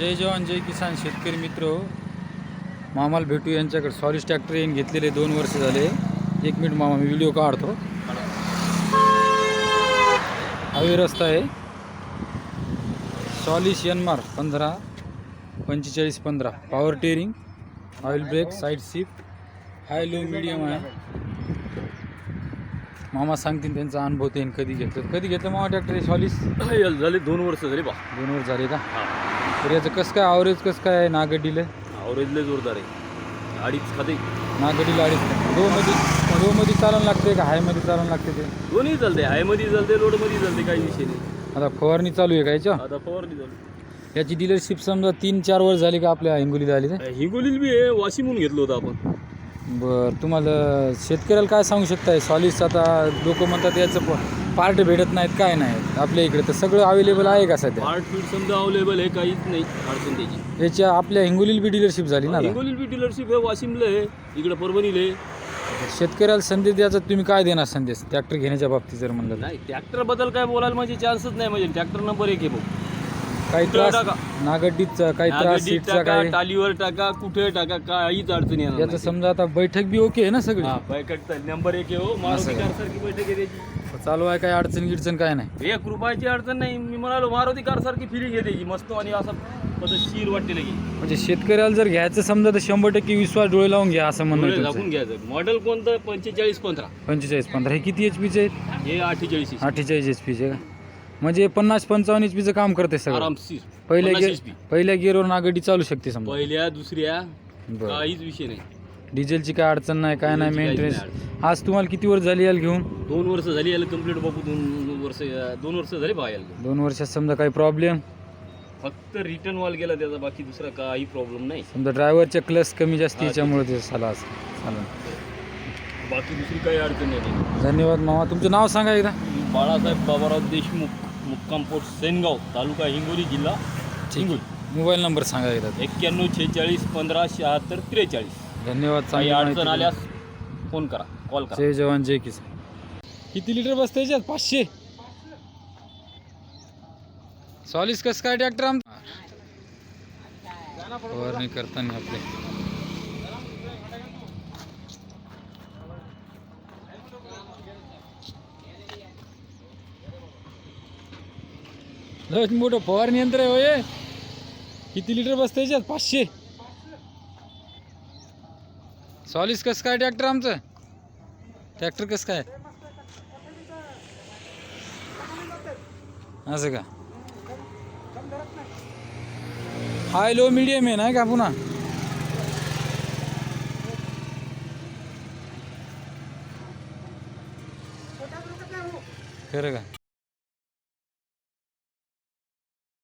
जय जवान जय किसान. शेतकरी मित्र. मामाला भेटू यांच्याकडे सॉलिस ट्रॅक्टर येऊन घेतलेले दोन वर्ष झाले. एक मिनिट मामा मी व्हिडिओ काढतो. हवे रस्ता आहे. सॉलिस यनमार पंधरा पंचेचाळीस पंधरा. Power steering oil brake side seat high low medium आहे. मामा सांगतील त्यांचा अनुभव ते कधी घेतलं. कधी घेतलं मामा ट्रॅक्टर सॉलिस झाले दोन वर्ष झाली बा. दोन वर्ष झाले का? तर याचं कसं काय ॲव्हरेज कसं काय आहे नागडीला आवरेजले जोरदार आहे. अडीच खाते. नागडीला अडीच लोमध्ये लोमध्ये चालायला लागते का? हायमध्ये चालायला लागते ते? दोन्ही चालते हायमध्ये चालते लोडमध्ये चालते काही विषय नाही. आता फवारणी चालू आहे का याच्या? आता फवारणी चालू याची डीलरशिप समजा तीन चार वर्ष झाली का आपल्या हिंगोलीला आली ते? हिंगोलील बी आहे. वाशिमहून घेतलं होतं आपण. बरं तुम्हाला शेतकऱ्याला काय सांगू शकताय? सॉलिस आता लोक म्हणतात याचं पार्ट भेटत नाहीत काय नाही. आपल्या इकडे तर सगळं अवेलेबल आहे का सध्या? पार्ट फीड समजा अवेलेबल आहे काहीच नाही अडचण त्याची. याच्या आपल्या हिंगोलीला बी डीलरशिप झाली ना आता. हिंगोलील बी डीलरशिप आहे वाशिमला आहे इकडे परभणीला आहे. शेतकऱ्याला संदेश द्यायचा तुम्ही काय देणार संदेश? ट्रॅक्टर घेण्याच्या बाबतीत जर म्हणलं तर? नाही ट्रॅक्टरबद्दल काय बोलायला म्हणजे चान्सच नाही म्हणजे ट्रॅक्टर नंबर एक आहे भाऊ काही त्रास टाका. नागड्डीचा काही त्रास नागडीत सीटचा टाका काय टालीवर टाका कुठे टाका काहीच अडचण येणार याचं नाही. समजा आता बैठक बी ओके आहे ना सगळी? हा बैठक नंबर एक आहे हो. मारुती कार सारखी बैठक आहे त्याची. चालू आहे काय अडचण गिडचण काय नाही? एक रुपयाची अडचण नाही. मी म्हणालो मारुती कार सारखी फिलिंग येते त्याची. मस्त आणि असं पद्धतशीर वाटते लगी म्हणजे शेतकऱ्याला जर घ्यायचं समजा तर शंभर टक्के विश्वास डोळे लावून घ्या असं म्हणणं डोळे आहे तुमचं. झाकून घ्यायचं मॉडेल कोणतं? पंचेचाळीस पंधरा. पंचेचाळीस पंधरा. हे किती एच पीचे आहेत? हे अठ्ठेचाळीस अठ्ठेचाळीस एच पीचे का? म्हणजे पन्नास पंचावन्न एच पीचं काम करते सगळं. आरामशीर. पहिल्या पन्नास गे HP. पहिल्या गिअरवर नागडी चालू शकते समजा. पहिल्या दुसऱ्या बरं. काहीच विषय नाही. डिझेलची काय अडचण नाही काय नाही डिझेलची काहीच मेंटेनन्स आज तुम्हाला किती वर्ष झाली याला घेऊन? दोन वर्ष झाली याला कंप्लीट बापू दोन वर्ष दोन वर्ष झाली बा याला दोन वर्षात समजा काही प्रॉब्लेम फक्त रिटर्न वॉल गेला त्याचा बाकी दुसरा काही प्रॉब्लेम नाही. समजा ड्रायव्हरच्या क्लस कमी जास्त हा, याच्यामुळे ते झाला असं. चालेल. बाकी दुसरी काही अडचण नाही. धन्यवाद मामा. तुमचं नाव सांगा एकदा. बाळासाहेब बाबाराव देशमुख. मुक्काम पोस्ट सेनगाव तालुका हिंगोली जिल्हा हिंगोली. मोबाईल नंबर सांगा एकदा. एक्क्याण्णव छेचाळीस पंधरा शहात्तर त्रेचाळीस. धन्यवाद काही अडचण आल्यास फोन करा कॉल करा. जय जवान जय किसान. किती लिटर बसते याच्यात? पाचशे. सॉलिस कसं काय ट्रॅक्टर आम फवारणी करताना आपले. लय मोठं फवारणी यंत्र आहे होय. किती लिटर बसतं याच्यात? पाचशे. सॉलिस कसं काय ट्रॅक्टर आमचं? ट्रॅक्टर कसं काय? असं का? हाय लो मिडियम आहे नाही का पुन्हा? खरं का?